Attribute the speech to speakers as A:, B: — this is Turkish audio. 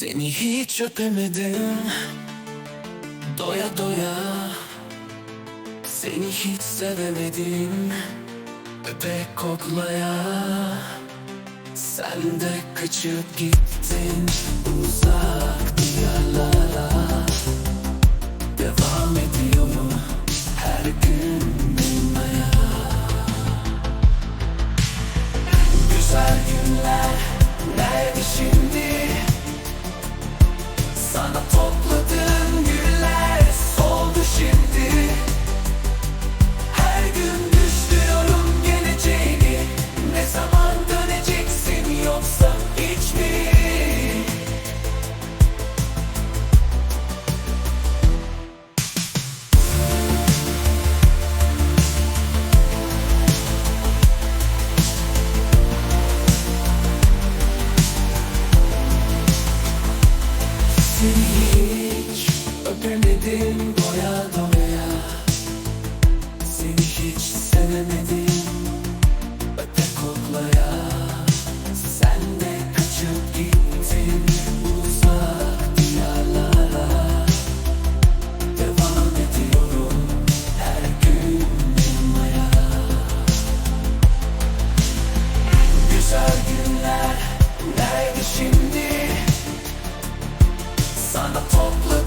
A: Seni hiç öpemedim. Doya doya. Seni hiç sevemedim. Öpe koklaya. Sen de kaçıp gittin Seni hiç öpemedim doya doya sana toplu